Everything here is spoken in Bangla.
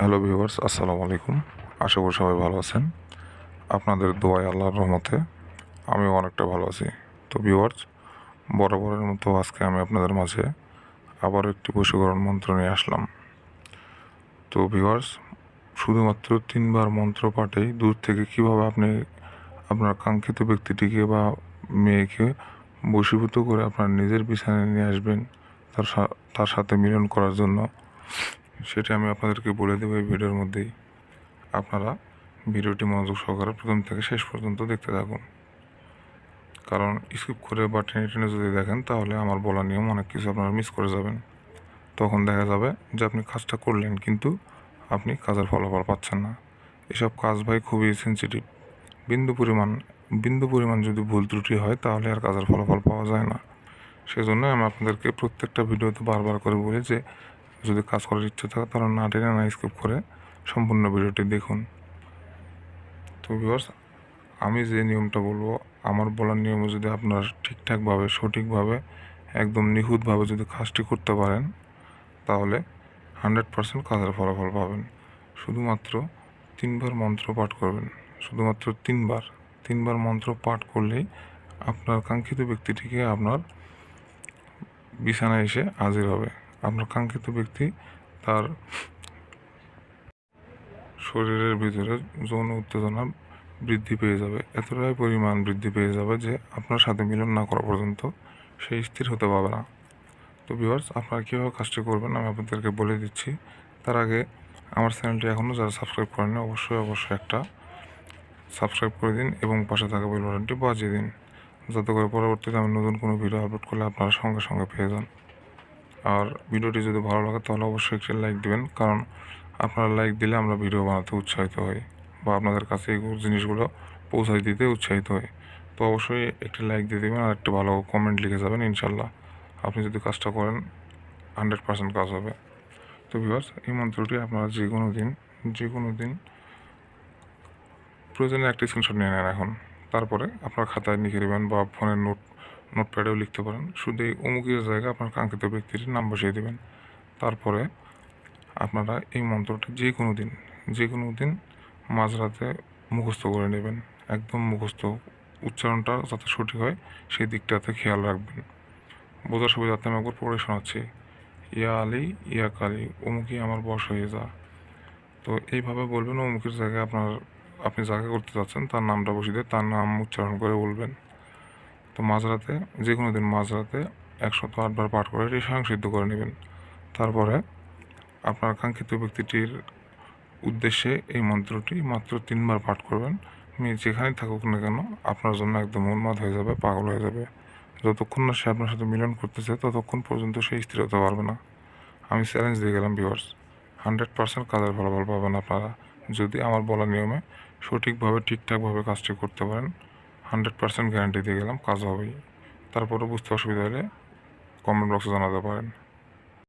হ্যালো ভিউয়ার্স, আসসালামু আলাইকুম। আশা করি সবাই ভালো আছেন। আপনাদের দোয়াই আল্লাহর রহমতে আমিও অনেকটা ভালো আছি। তো ভিউয়ার্স, বরাবরের মতো আজকে আমি আপনাদের মাঝে আবার একটি বশীকরণ মন্ত্র নিয়ে আসলাম। তো ভিউয়ার্স, শুধুমাত্র তিনবার মন্ত্র পাঠেই দূর থেকে কীভাবে আপনি আপনার কাঙ্ক্ষিত ব্যক্তিটিকে বা মেয়েকে বশীভূত করে আপনার নিজের বিছানায় নিয়ে আসবেন, তার তার সাথে মিলন করার জন্য সেটা আমি আপনাদেরকে বলে দেবো এই ভিডিওর মধ্যেই। আপনারা ভিডিওটি মনোযোগ সহকারে প্রথম থেকে শেষ পর্যন্ত দেখতে থাকুন। কারণ স্কিপ করে বা টেনে টেনে যদি দেখেন, তাহলে আমার বলা নিয়ম অনেক কিছু আপনারা মিস করে যাবেন। তখন দেখা যাবে যে আপনি কাজটা করলেন, কিন্তু আপনি কাজের ফলাফল পাচ্ছেন না। এসব কাজ ভাই খুবই সেন্সিটিভ বিন্দু পরিমাণ বিন্দু পরিমাণ যদি ভুল ত্রুটি হয়, তাহলে আর কাজের ফলাফল পাওয়া যায় না। সেজন্য আমি আপনাদেরকে প্রত্যেকটা ভিডিওতে বারবার করে বলি যে যদি কাজ করার ইচ্ছে থাকে, তাহলে না টেনে না স্কিপ করে সম্পূর্ণ ভিডিওটি দেখুন। তো ভিউয়ার্স আমি যে নিয়মটা বলব, আমার বলার নিয়মে যদি আপনার ঠিকঠাকভাবে, সঠিকভাবে, একদম নিখুঁতভাবে যদি কাজটি করতে পারেন, তাহলে হান্ড্রেড পার্সেন্ট কাজের ফলাফল পাবেন। শুধুমাত্র তিনবার মন্ত্র পাঠ করবেন। শুধুমাত্র তিনবার। তিনবার মন্ত্র পাঠ করলেই আপনার কাঙ্ক্ষিত ব্যক্তিটিকে আপনার বিছানায় এসে হাজির হবে। আপনার কাঙ্ক্ষিত ব্যক্তি, তার শরীরের ভিতরে যৌন উত্তেজনা বৃদ্ধি পেয়ে যাবে, এতটাই পরিমাণ বৃদ্ধি পেয়ে যাবে যে আপনার সাথে মিলন না করা পর্যন্ত সে স্থির হতে পারবে না। তো ভিউয়ার্স আপনারা কীভাবে কাজটি করবেন আমি আপনাদেরকে বলে দিচ্ছি। তার আগে আমার চ্যানেলটি এখনও যারা সাবস্ক্রাইব করেনি অবশ্যই অবশ্যই একটা সাবস্ক্রাইব করে দিন এবং পাশে থাকা বেল বাজিয়ে দিন। যাতে করে পরবর্তীতে আমি নতুন কোনো ভিডিও আপলোড করলে আপনারা সঙ্গে সঙ্গে পেয়ে যান। আর ভিডিওটি যদি ভালো লাগে, তাহলে অবশ্যই একটি লাইক দিবেন। কারণ আপনারা লাইক দিলে আমরা ভিডিও বানাতে উৎসাহিত হই বা আপনাদের কাছে এই জিনিসগুলো পৌঁছায় দিতে উৎসাহিত হই। তো অবশ্যই একটি লাইক দিয়ে দেবেন আর একটি ভালো কমেন্ট লিখে যাবেন ইনশাল্লাহ আপনি যদি কাজটা করেন হান্ড্রেড পার্সেন্ট কাজ হবে। তো বিবাস এই মন্ত্রটি আপনারা যে কোনো দিন, যে কোনো দিন প্রয়োজনে একটি স্ক্রিনশট নিয়ে নেন এখন। তারপরে আপনার খাতায় লিখে দেবেন বা ফোনের নোট নোটপ্যাডেও লিখতে পারেন। শুধু এই অমুকের জায়গায় আপনার কাঙ্ক্ষিত ব্যক্তিটির নাম বসিয়ে দেবেন। তারপরে আপনারা এই মন্ত্রটা যে কোনো দিন, যে কোনো দিন মাঝরাতে মুখস্থ করে নেবেন। একদম মুখস্থ উচ্চারণটা যাতে সঠিক হয়, সেই দিকটাতে খেয়াল রাখবেন। বোঝার সুবিধার্থে আমি একবার পড়ে শোনাচ্ছি। ইয়া আলী, ইয়া কালী, অমুকই আমার বশ হয়ে যা। তো এইভাবে বলবেন, অমুকের জায়গায় আপনার, আপনি যাকে করতে চাচ্ছেন তার নামটা বসিয়ে দিয়ে তার নাম উচ্চারণ করে বলবেন। তো মাঝরাতে যে কোনো দিন মাঝরাতে একশত আটবার পাঠ করে এটি স্বয়ং সিদ্ধ করে নেবেন। তারপরে আপনার কাঙ্ক্ষিত ব্যক্তিটির উদ্দেশ্যে এই মন্ত্রটি মাত্র তিনবার পাঠ করবেন। মেয়ে যেখানেই থাকুক না কেন, আপনার জন্য একদম উন্মাদ হয়ে যাবে, পাগল হয়ে যাবে। যতক্ষণ না সে আপনার সাথে মিলন করতেছে, ততক্ষণ পর্যন্ত সে স্থির হতে পারবে না। আমি চ্যালেঞ্জ দিয়ে গেলাম ভিউয়ার্স হান্ড্রেড পার্সেন্ট কাজের ফলাফল পাবেন আপনারা। যদি আমার বলা নিয়মে সঠিকভাবে, ঠিকঠাকভাবে কাজটি করতে পারেন হান্ড্রেড পার্সেন্ট গ্যারান্টি দিয়ে গেলাম, কাজ হবেই। তারপরে বুঝতে অসুবিধা হলে কমেন্ট বক্সে জানাতে পারেন।